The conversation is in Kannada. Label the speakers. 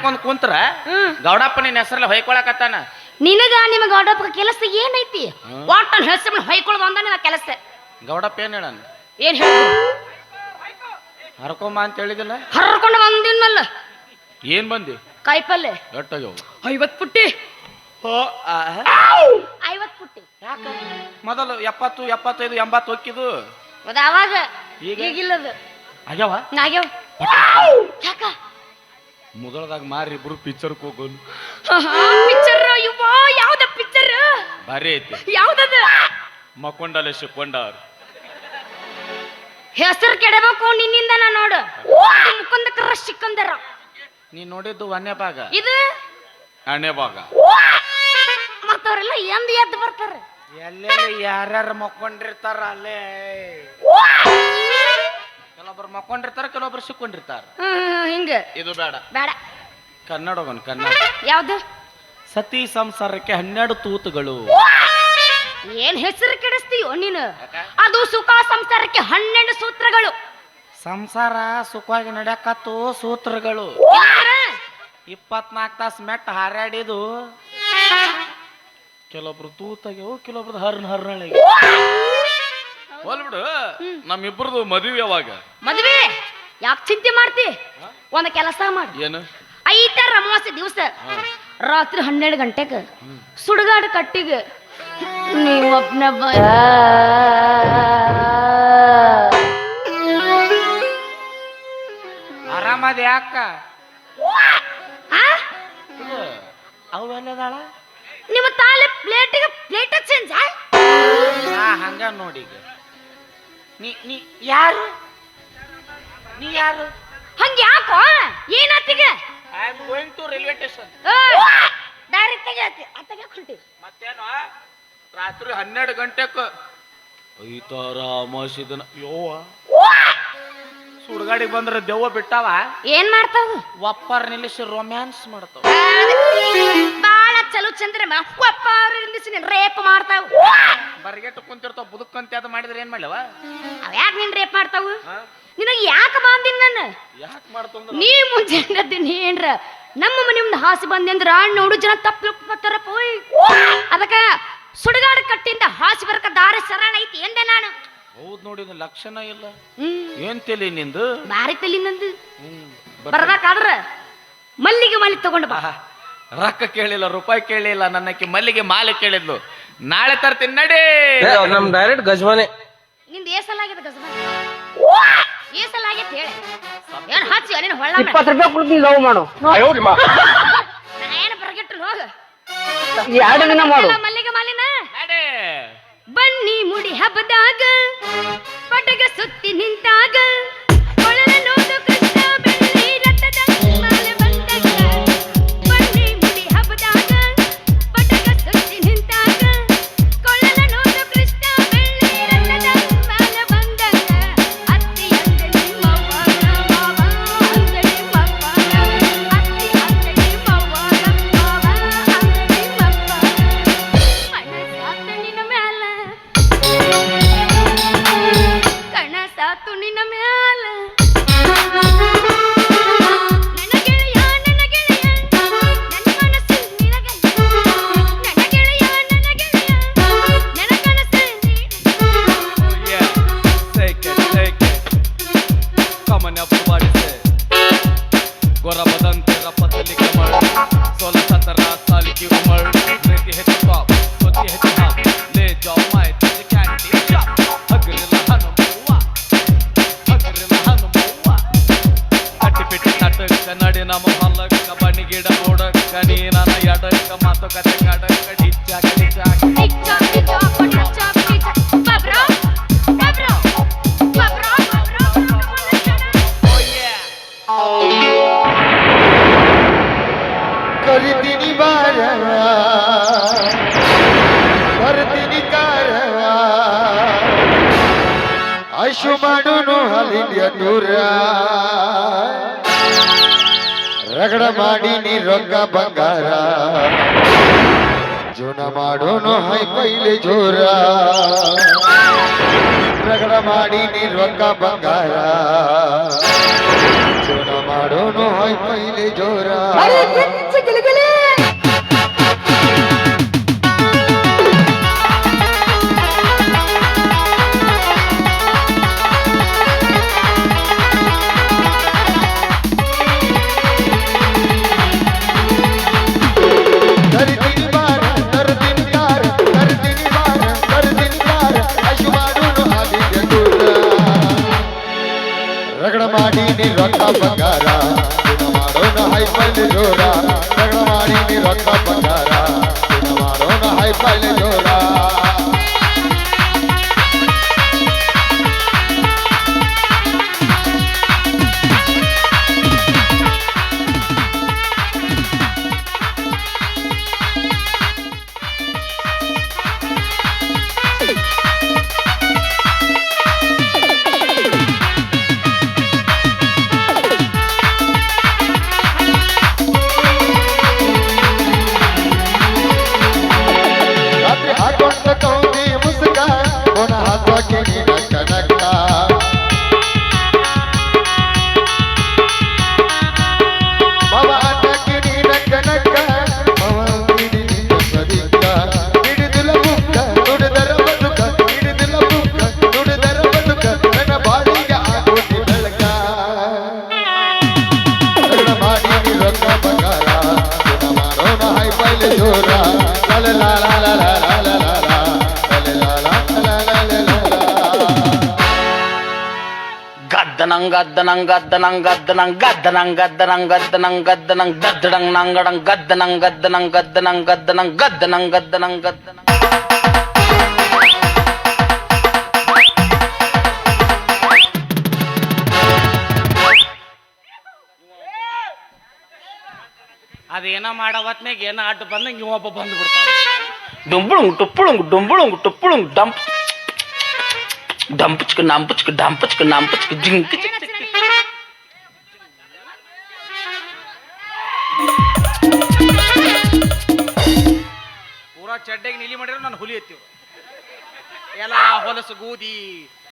Speaker 1: ಹಿಡ್ಕೊಂಡ್ ಕುಂತ್ರ
Speaker 2: ಹ್ಮ್.
Speaker 1: ಗೌಡಪ್ಪ ನಿನ್ನ ಹೆಸರಲ್ಲಿ ಹೊಯ್ಕೊಳಕತ್ತಾನ?
Speaker 2: ನಿನಗ ನಿಮ್ಮ ಗೌಡಪ್ಪ ಕೆಲಸ ಏನೈತಿ? ಒಟ್ಟ ಹೆಸರು ಹೊಯ್ಕೊಳ್ಳೋದು ಬಂದ ನಿನ್ನ ಕೆಲಸ.
Speaker 1: ಗೌಡಪ್ಪ ಏನ್ ಹೇಳನ್?
Speaker 2: ಏನ್ ಹೇಳಿ
Speaker 1: ಹರ್ಕೊಂಬ ಅಂತ ಹೇಳಿದಿಲ್ಲ?
Speaker 2: ಹರ್ಕೊಂಡು ಬಂದಿನಲ್ಲ
Speaker 1: ಏನ್ ಬಂದಿ?
Speaker 2: ಕಾಯಿಪಲ್ಲೆ.
Speaker 1: ಎಟ್ಟಾಗ್ಯವು?
Speaker 2: ಐವತ್ ಪುಟ್ಟಿ. ಐವತ್ ಪುಟ್ಟಿ.
Speaker 1: ಯಾಕ? ಮೊದಲು ಎಪ್ಪತ್ತು ಎಪ್ಪತ್ತೈದು ಎಂಬತ್ತು ಹೊಕ್ಕಿದು.
Speaker 2: ಅದ ಅವಾಗ
Speaker 1: ಈಗ?
Speaker 2: ಈಗಿಲ್ಲದ.
Speaker 1: ಆಗ್ಯಾವ?
Speaker 2: ನಾಗ್ಯಾವ. ಯಾಕ?
Speaker 1: ಮೊದಲದಾಗ ಮಾರಿ ಇಬ್ರು ಪಿಕ್ಚರ್ಗೆ ಹೋಗೋನು.
Speaker 2: ಪಿಕ್ಚರ್ ಇವ್ವ ಯಾವ್ದ ಪಿಕ್ಚರ್
Speaker 1: ಭಾರಿ ಐತಿ.
Speaker 2: ಯಾವ್ದದ?
Speaker 1: ಮಕ್ಕೊಂಡಲೆ ಶಿಕ್ಕೊಂಡ
Speaker 2: ಹೆಸರು ಕೆಡಬೇಕು ನಿನ್ನಿಂದ ನಾ ನೋಡು ಮುಕುಂದ ಕರ ಸಿಕ್ಕಂದರ.
Speaker 1: ನೀ ನೋಡಿದ್ದು ಅನ್ಯ ಭಾಗ.
Speaker 2: ಇದು?
Speaker 1: ಎರಡನೇ ಭಾಗ.
Speaker 2: ಮತ್ತವ್ರೆಲ್ಲ ಎಂದ್ ಎದ್ದು ಬರ್ತಾರ.
Speaker 1: ಎಲ್ಲೆಲ್ಲಿ ಯಾರ್ಯಾರು ಮಕ್ಕೊಂಡಿರ್ತಾರ ಅಲ್ಲೇ ಕೆಲವೊಬ್ರು ಮಕ್ಕೊಂಡಿರ್ತಾರ ಕೆಲವೊಬ್ರು ಸಿಕ್ಕೊಂಡಿರ್ತಾರ.
Speaker 2: ಹ್ಮ್ ಹಿಂಗ.
Speaker 1: ಇದು ಬೇಡ.
Speaker 2: ಬೇಡ.
Speaker 1: ಕನ್ನಡ ಒಂದು ಕನ್ನಡ.
Speaker 2: ಯಾವ್ದು?
Speaker 1: ಸತಿ ಸಂಸಾರಕ್ಕೆ ಹನ್ನೆರಡು ತೂತುಗಳು.
Speaker 2: ಏನ್ ಹೆಸರು ಕೆಡಿಸ್ತೀಯೋ ನೀನು? ಅದು ಸುಖ ಸಂಸಾರಕ್ಕೆ ಹನ್ನೆರಡು ಸೂತ್ರಗಳು.
Speaker 1: ಸಂಸಾರ ಸುಖವಾಗಿ ನಡೆಯಕತ್ತು ಸೂತ್ರಗಳು? ಇಪ್ಪತ್ನಾಲ್ಕು ತಾಸು ಮೆಟ್ಟ ಹಾರಾಡಿದು. ಕೆಲವೊಬ್ರು ತೂತಾಗ್ಯವು ಕೆಲವೊಬ್ರು ಹರ್ನ ಹರ್ನಳಿಗೆ. ಹೋಲ್ಬಿಡು ನಮ್ಮಿಬ್ರದು ಮದುವೆ ಯಾವಾಗ?
Speaker 2: ಮದ್ವೆ? ಯಾಕೆ ಚಿಂತೆ ಮಾಡ್ತಿ? ಒಂದ್ ಕೆಲಸ ಮಾಡಿ.
Speaker 1: ಏನು?
Speaker 2: ಐತರ ಅಮಾವಾಸ್ಯ ದಿವಸ. ರಾತ್ರಿ ಹನ್ನೆರಡು ಗಂಟೆಗೆ ಸುಡುಗಾಡು ಕಟ್ಟಿಗೆ ನೀವೊಬ್ನ
Speaker 1: ಆರಾಮದ ಯಾಕ? ಅವೆಲ್ಲದಾಳ?
Speaker 2: ನಿಮ್ಮ ತಾಲೆ ಪ್ಲೇಟಿಗೆ ಪ್ಲೇಟ್ ಚೇಂಜ್
Speaker 1: ಹಂಗ ನೋಡಿ ಈಗ. ನೀ ನೀ ಯಾರು? ನೀ ಯಾರು?
Speaker 2: ಹಂಗ ಯಾಕೋ? ಏನಾತಿಗ
Speaker 1: I am going to railway station
Speaker 2: direct ತೆಗಿಯತಿ ಅತ್ತಗೆ ಹೊಂಟಿ
Speaker 1: ಮತ್ತೇನು? ರಾತ್ರಿ ಹನ್ನೆರಡು ಗಂಟೆಕ ಐತಾರ ಸಿದನ ಯೋವ ಸುಡ್ಗಾಡಿಗೆ ಬಂದ್ರೆ ದೆವ್ವ ಬಿಟ್ಟಾವ?
Speaker 2: ಏನ್ ಮಾಡ್ತಾವ?
Speaker 1: ಒಪ್ಪರ್ ನಿಲ್ಲಿಸಿ ರೊಮ್ಯಾನ್ಸ್ ಮಾಡ್ತಾವ.
Speaker 2: ಚಲೋ ಚಂದ್ರ ಒಪ್ಪ ರೇಪ್ ಮಾಡ್ತಾವ.
Speaker 1: ಬರ್ಗೆಟ್ಟು ಕುಂತಿರ್ತಾವ ಬುದುಕಂತೆ ಅದು ಮಾಡಿದ್ರೆ ಏನ್ ಮಾಡ್ಲವ?
Speaker 2: ಅವ್ ಯಾಕೆ ನಿನ್ ರೇಪ್ ಮಾಡ್ತಾವ? ನಿನಗೆ ಯಾಕೆ ಬಾಂದಿನ ನನ್ನ?
Speaker 1: ಯಾಕೆ ಮಾಡ್ತಂದ್ರ?
Speaker 2: ನೀ ಮುಂಜಾನೆ ನೀ ಏನ್ರ ನಮ್ಮ ಮನೆ ಮುಂದೆ ಹಾಸಿ ಬಂದೆ ಅಂದ್ರ ನೋಡು ಜನ ತಪ್ಪು ಪೋಯ್. ಅದಕ್ಕ ಸುಡಗಾಡ ಕಟ್ಟಿಂದ ಹಾಸಿ ಬರಕ ದಾರಿ ಸರಳ ಐತಿ ಎಂದೆ ನಾನು.
Speaker 1: ಹೌದ್ ನೋಡಿ ಲಕ್ಷಣ ಇಲ್ಲ. ಏನ್ ತಲಿ ನಿಂದು?
Speaker 2: ಬಾರಿ ತಲಿ ನಂದು. ಬರ್ಬೇಕಾದ್ರ ಮಲ್ಲಿಗೆ ಮಲ್ಲಿ ತಗೊಂಡು ಬಾ.
Speaker 1: ರೊಕ್ಕ ಕೇಳಿಲ್ಲ ರೂಪಾಯಿ ಕೇಳಿಲ್ಲ ನನ್ನಕ್ಕೆ ಮಲ್ಲಿಗೆ ಮಾಲೆ ಕೇಳಿದ್ಲು. ನಾಳೆ ತರ್ತೀನಿ ನಡಿ.
Speaker 3: ಏ, ನಮ್ ಡೈರೆಕ್ಟ್ ಗಜ್ಮನೆ.
Speaker 2: ನಿಂದ ಏಸಲಾಗಿದೆ ಗಜಮ ಏಸಲಾಗೈತೆ ಹೇಳಿ? ಏನ್ ಹಚ್ಚಿ ನೀನು ಹೊಳ್ಳ
Speaker 4: ಇಪ್ಪತ್ತು ರೂಪಾಯಿ ಕೊಡ್ತೀನಿ ಲವ್ ಮಾಡು.
Speaker 2: ನಾ ಏನು ಬರಗಿಟ್ರು ಹೋಗ.
Speaker 4: ಎರಡು ದಿನ ಮಾಡು.
Speaker 2: ಮಲ್ಲಿಗೆ ಮಾಲಿನ?
Speaker 1: ನಡಿ.
Speaker 2: ಬನ್ನಿ ಮುಡಿ ಹಬ್ಬದಾಗ ಪಟಗ ಸುತ್ತಿ ನಿಂತಾಗ
Speaker 1: ನಮ್ಮ ಹೊಲಕ್ಕ ಬನ್ನಿ ಗಿಡ ಓಡಕ್ಕ ನೀ ನನ್ನ ಎಡಕ್ಕ ಮಾತುಕತೆ ಕಡಕ್ಕ ಡಿಚ್ಚಾಕ ಡಿಚ್ಚಾಕ
Speaker 5: tick tock tick tock tick tock tick tock ರಗಡ ಮಾಡಿ ನೀ ರೊಕ್ಕ ಬಂಗಾರ. ಜೋನ ಮಾಡೋನು ಹೈ ಪೈಲೆ ಜೋರ. ರಗಡ ಮಾಡಿ ನೀ ರೊಕ್ಕ ಬಂಗಾರ. ಜೋನ ಮಾಡು ಮಾಡೋನು ಹೈ ಪೈಲೆ ಜೋರ. રંગા પગારા તું મારો ભાઈ પહેલે જોરા લા લા લા લા લા લા గద్దనం
Speaker 6: గద్దనం గద్దనం గద్దనం గద్దనం గద్దనం గద్దనం గద్దనం గద్దడం నంగడం గద్దనం గద్దనం గద్దనం గద్దనం గద్దనం గద్దనం గద్దనం గద్దనం
Speaker 7: ಅದೇನೋ ಮಾಡೋ ಹೊತ್ನಾಗ ಏನೋ ಅಡ್ಡ ಬಂದಂಗೆ ಒಬ್ಬ ಬಂದು ಬಿಡ್ತಾನೆ.
Speaker 6: ಡುಂಬುಳುಂಗ್, ಟುಪ್ಪುಳುಂಗ್ ಡುಂಬುಳುಂಗ್, ಟುಪ್ಪುಳುಂಗ್, ಡಂಪ್. ಡಂಪಚ್ಕ ನಂಪಚ್ಕ ಡಂಪಚ್ಕ ನಂಪಚ್ಕ ಜಿಂಕ್
Speaker 7: ಪೂರಾ ಚಡ್ಡೆಗೆ ನೀಲಿ ಮಾಡಿರೋ ನಾನು ಹುಲಿ ಎತ್ತೀವಿ ಎಲ್ಲ ಹೊಲಸು ಗೂದಿ.